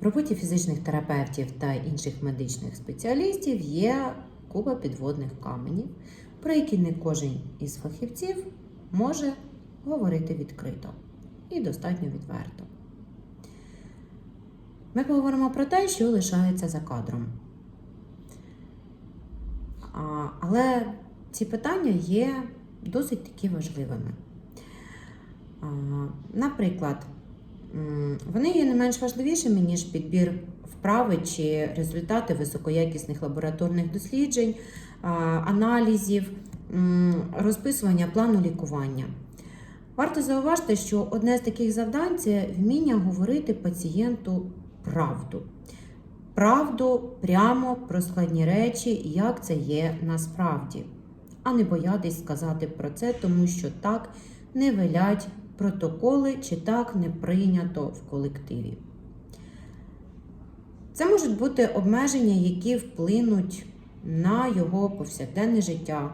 В роботі фізичних терапевтів та інших медичних спеціалістів є купа підводних каменів, про які не кожен із фахівців може говорити відкрито і достатньо відверто. Ми поговоримо про те, що лишається за кадром. Але ці питання є досить таки важливими. Наприклад, вони є не менш важливішими, ніж підбір вправи чи результати високоякісних лабораторних досліджень, аналізів, розписування плану лікування. Варто зауважити, що одне з таких завдань це вміння говорити пацієнту правду. Правду прямо про складні речі, як це є насправді, а не боятись сказати про це, тому що так не велять протоколи чи так не прийнято в колективі. Це можуть бути обмеження, які вплинуть на його повсякденне життя,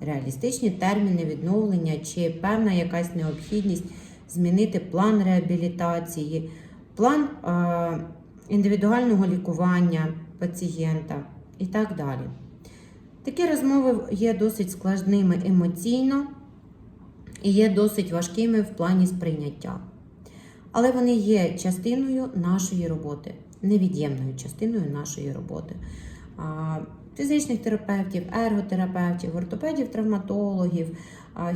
реалістичні терміни відновлення чи певна якась необхідність змінити план реабілітації, план е, індивідуального лікування пацієнта і так далі. Такі розмови є досить складними емоційно і є досить важкими в плані сприйняття. Але вони є частиною нашої роботи, невід'ємною частиною нашої роботи. Фізичних терапевтів, ерготерапевтів, ортопедів, травматологів,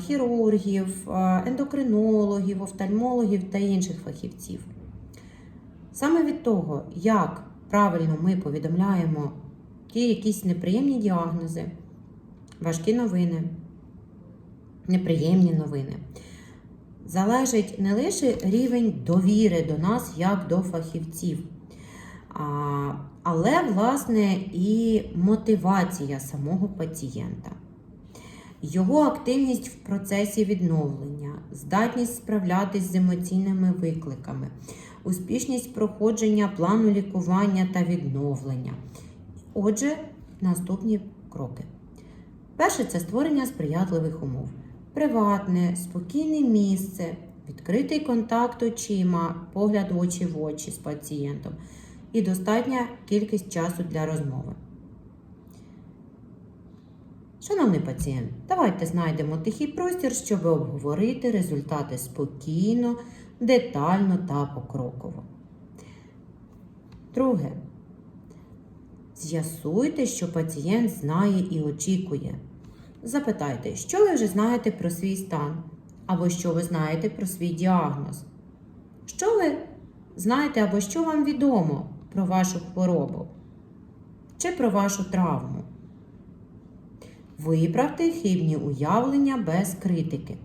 хірургів, ендокринологів, офтальмологів та інших фахівців. Саме від того, як правильно ми повідомляємо ті якісь неприємні діагнози, важкі новини, неприємні новини, залежить не лише рівень довіри до нас як до фахівців, але, власне, і мотивація самого пацієнта. Його активність в процесі відновлення, здатність справлятись з емоційними викликами, успішність проходження плану лікування та відновлення. Отже, наступні кроки. Перше це створення сприятливих умов. Приватне, спокійне місце, відкритий контакт очима, погляд очі в очі з пацієнтом і достатня кількість часу для розмови. Шановний пацієнт, давайте знайдемо тихий простір, щоб обговорити результати спокійно, детально та покроково. Друге. З'ясуйте, що пацієнт знає і очікує. Запитайте, що ви вже знаєте про свій стан, або що ви знаєте про свій діагноз. Що ви знаєте або що вам відомо про вашу хворобу чи про вашу травму. Виправте хибні уявлення без критики.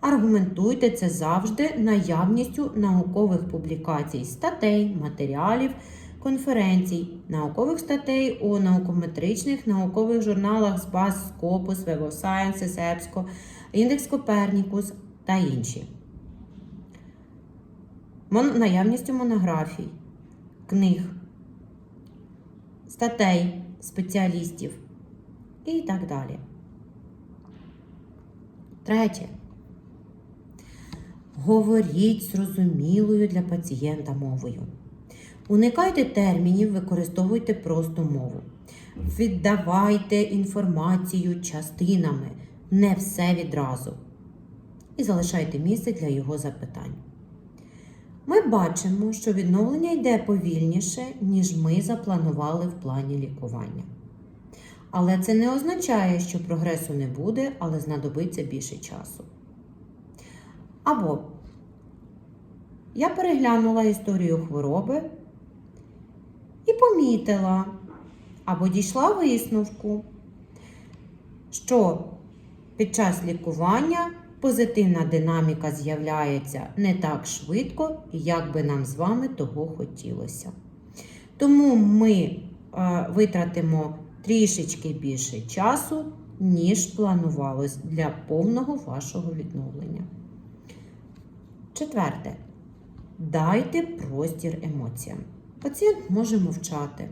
Аргументуйте це завжди наявністю наукових публікацій, статей, матеріалів, конференцій, наукових статей у наукометричних наукових журналах з баз Scopus, Web of Sciences, EBSCO, Index Copernicus та інші. Наявністю монографій, книг, статей спеціалістів і так далі. Третє. Говоріть зрозумілою для пацієнта мовою. Уникайте термінів, використовуйте просто мову. Віддавайте інформацію частинами, не все відразу. І залишайте місце для його запитань. Ми бачимо, що відновлення йде повільніше, ніж ми запланували в плані лікування. Але це не означає, що прогресу не буде, але знадобиться більше часу. Або я переглянула історію хвороби і помітила, або дійшла висновку, що під час лікування позитивна динаміка з'являється не так швидко, як би нам з вами того хотілося. Тому ми е, витратимо трішечки більше часу, ніж планувалось для повного вашого відновлення. Четверте. Дайте простір емоціям. Пацієнт може мовчати,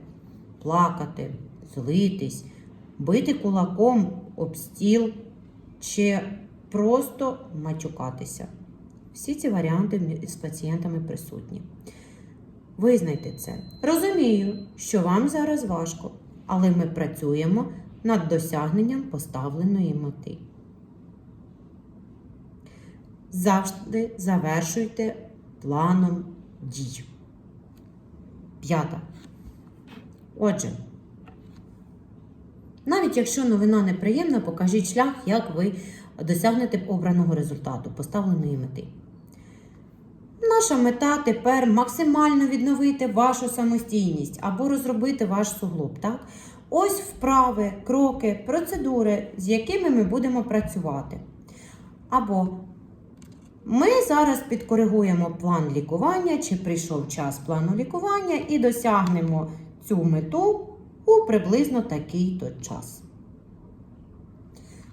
плакати, злитись, бити кулаком об стіл чи просто матюкатися. Всі ці варіанти з пацієнтами присутні. Визнайте це. Розумію, що вам зараз важко, але ми працюємо над досягненням поставленої мети. Завжди завершуйте планом дій. П'ята. Отже, навіть якщо новина неприємна, покажіть шлях, як ви досягнете обраного результату, поставленої мети. Наша мета тепер максимально відновити вашу самостійність або розробити ваш суглоб. Так? Ось вправи, кроки, процедури, з якими ми будемо працювати. Або ми зараз підкоригуємо план лікування, чи прийшов час плану лікування, і досягнемо цю мету у приблизно такий-то час.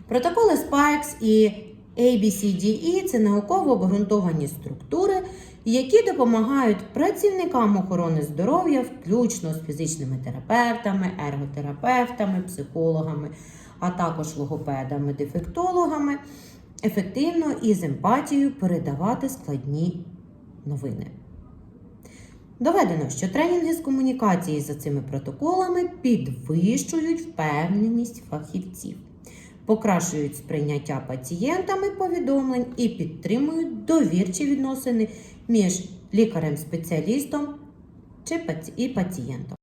Протоколи SPIKES і ABCDE – це науково обґрунтовані структури, які допомагають працівникам охорони здоров'я, включно з фізичними терапевтами, ерготерапевтами, психологами, а також логопедами, дефектологами, ефективно і з емпатією передавати складні новини. Доведено, що тренінги з комунікації за цими протоколами підвищують впевненість фахівців, покращують сприйняття пацієнтами повідомлень і підтримують довірчі відносини між лікарем-спеціалістом і пацієнтом.